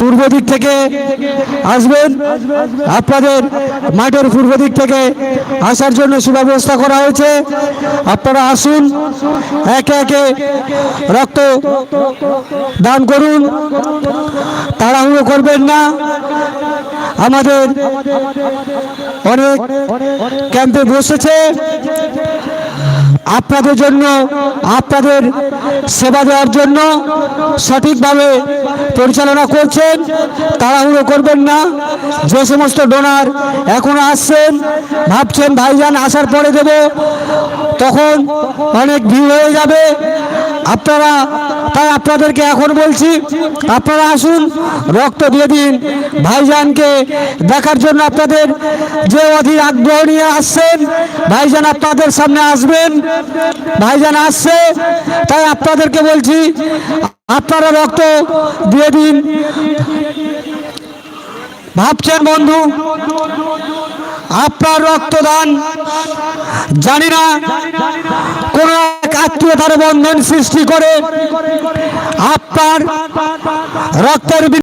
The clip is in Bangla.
পূর্ব দিক থেকে আসবেন। আপনাদের মাঠের পূর্ব দিক থেকে আসার জন্য সুব্যবস্থা করা হয়েছে। আপনারা আসুন, একে একে রক্ত দান করুন। তাড়াহুড়ো করবেন না। আমাদের অনেক ক্যাম্পে বসেছে। আপনাদের জন্য, আপনাদের সেবা দেওয়ার জন্য সঠিকভাবে পরিচালনা করছেন, তাড়াহুড়ো করবেন না। যে সমস্ত ডোনার এখন আসছেন, ভাবছেন, ভাইজান, আসার পরে দেব। তখন অনেক ভিড় হয়ে যাবে। আপনারা, তাই আপনাদেরকে এখন বলছি, আপনারা আসুন, রক্ত দিয়ে দিন। ভাইজানকে দেখার জন্য আপনাদের যে অধীর আগ্রহ নিয়ে আসছেন, ভাইজান আপনাদের সামনে আসবেন। ভাইজান আসছে, তাই আপনাদেরকে বলছি, আপনারা রক্ত দিয়ে দিন। ভাবছেন বন্ধু, আপনার রক্তদান জানি না, কোন এক আত্মীয়তার বন্ধন সৃষ্টি করে আপনার রক্তের